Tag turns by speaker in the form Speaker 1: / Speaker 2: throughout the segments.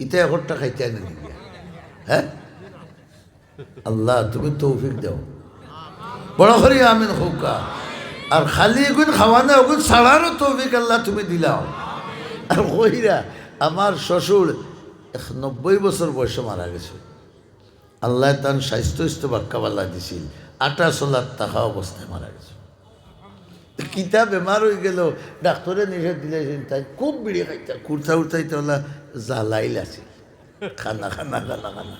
Speaker 1: ইটা এখনটা খাইতে নাকি হ্যাঁ? আল্লাহ, তুমি তৌফিক দাও। বড় করি আমিন হৌকা। আর খালি এগুন খাওয়ানো ওগুন ছাড়ারও তৌফিক আল্লাহ তুমি দিলাও। আর কইরা, আমার শ্বশুর নব্বই বছর বয়সে মারা গেছে। আল্লাহ তার স্বাস্থ্য ইস্ত বাক্কাবাল্লা দিছিল। আটা সোলার টাকা অবস্থায় মারা গেছে। কিতা বেমার হয়ে গেল ডাক্তারে নিষেধ দিলেছেন তাই খুব বিড়ি খাইতা কুর্তা উর্তাইতে হলা জ্বালাইল আছে খানা খানা খানা খানা।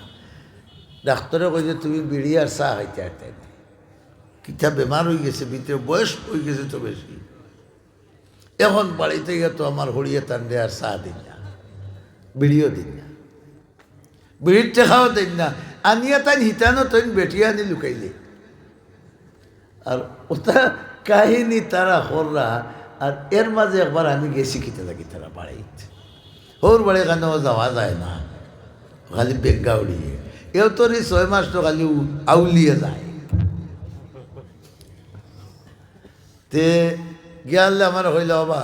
Speaker 1: ডাক্তারে কইছে তুমি বিড়ি আর চা খাইতে আর তাই কিতা বেমার হয়ে গেছে ভিতরে বয়স হয়ে গেছে তো বেশি এখন বাড়িতে গিয়ে তো আমার হড়িয়ে তান্ডে আর চা দিন। না বিড়িও দিন। না বিড়ির টেকাও দিন। না আনিয়া তাই হিতানো তৈন বেটিয়ে আনি লুকাইলে। আর ওটা কাহিনী তারা হররা আর এর মাঝে একবার আমি গেছি কিতে লাগি তারা বাড়িতে। হোর বাড়ি কেন যাওয়া যায় না, খালি বেগা উড়িয়ে। এও এই ছয় মাস তো খালি আউলিয়ে যায়। তে গিয়ালে আমার হইল বাবা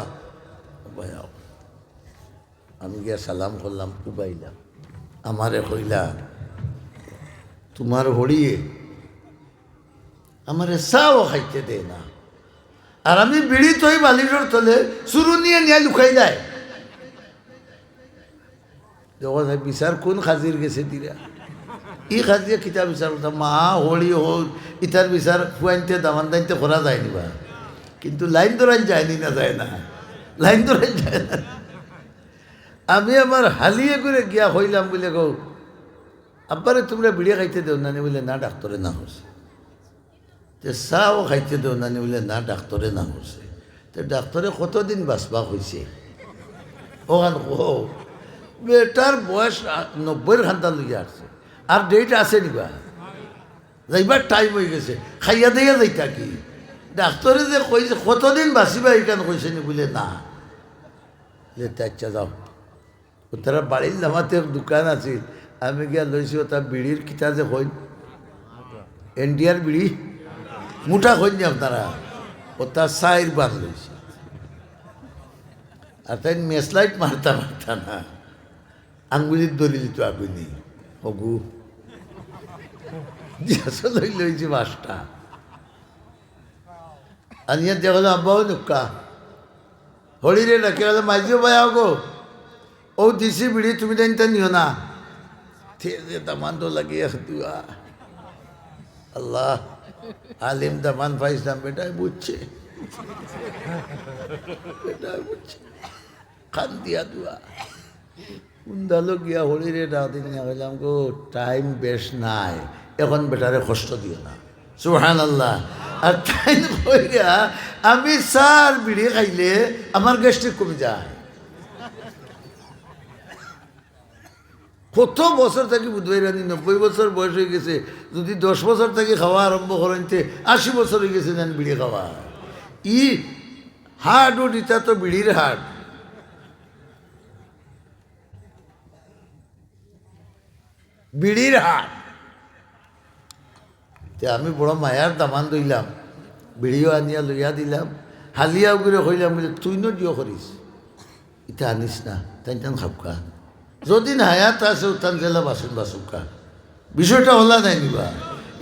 Speaker 1: আমি গিয়া সালাম করলাম, উবাইলাম। আমারে হইলা তোমার হড়িয়ে আমারে চাও খাইতে দে না। আর আমি বিড়ি তৈ বালিশর তলে চুরু নিয়ে নিয়ে লুকাই যায়। যখন বিচার কোন খাজির গেছে দিরা ই খাজিয়া কিতা বিচার মা হলি হোক ইটার বিচার ফুয়াইনতে দামান দাইনতে করা যায় নিবা। কিন্তু লাইন ধরান যায়নি না যায় না। লাইন ধরান যায় না। আমি আমার হালিয়ে করে গিয়া হইলাম বলে গো আব্বারে তোমরা বিড়ি খাইতে দেও না বলে, না ডাক্তারে না হচ্ছে তে চাও খাইতে দেও না নি বলে না ডাক্তারে না হচ্ছে তো ডাক্তারে কতদিন বাঁচবা হয়েছে ওখান ও বেটার বয়স নব্বইয়ের ঘণ্টা লইয়া আসছে আর ডেট আছে নিবা? যাইবার টাইম হয়ে গেছে। খাইয়া দিয়া যাইতা কি? ডাক্তারে যে কইছে কতদিন বাঁচিবা এইখান কইছে নি বলে, না। লেতে আচ্ছা যাও তারা বাড়ির নামাতে দোকান আছে আমি গিয়া লইছি ওটা বিড়ির কিতা যে কইন ইন্ডিয়ার বিড়ি কইন যে আপনারা ও তার সাইর বান লইছে। আর তাই মেসলাইট মারতা মারতা না, আঙ্গুলির দড়ি দিত আগুনি। হগু লইছি বাসটা। আনিয়া দেখা আব্বাও নুকা হলিরে ডাকে হলে মাইজিও ভাই আগো ও দিছি বিড়ি, তুমি জানতে নিও না। ঠিক দামান তো লাগিয়ে দুয়া। আল্লাহ, আলিম দামান পাইছিলাম বেটাই বুঝছে। বেটাই বুঝছে। খান দিয়া দুয়া। কুন্দালো গিয়া হলিরে ডাকতে নিয়ে হইলাম গো টাইম বেশ নাই। এখন বেটারে কষ্ট দিও না। সুহান আল্লাহ আর টাইম হইয়া আমি সার বিড়ি খাইলে আমার গ্যাস্ট্রিক কমে যায়। কত বছর থাকি বুধবাই রানি, নব্বই বছর বয়স হয়ে গেছে, যদি দশ বছর থাকি খাওয়া আরম্ভ করেন আশি বছর হয়ে গেছে যেন বিড়ি খাওয়া। ই হাট ও ইটা তো বিড়ির হাট বিড়ির হাট তে আমি বড় মায়ার দামান দইলাম বিড়িও আনিয়া লইয়া দিলাম হালিয়াও করে হইলাম বলে, তুই ন করিস ইটা আনিস না তাই তান খাবকা যদি হায়াত আছে উত্থান জেলা বাসুন বাসুকা বিষয়টা হলা নাই নিবা।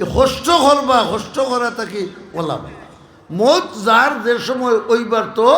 Speaker 1: এই কষ্ট করবা, কষ্ট করা তাকে ওলাবা মত যার যে সময় ওইবার তো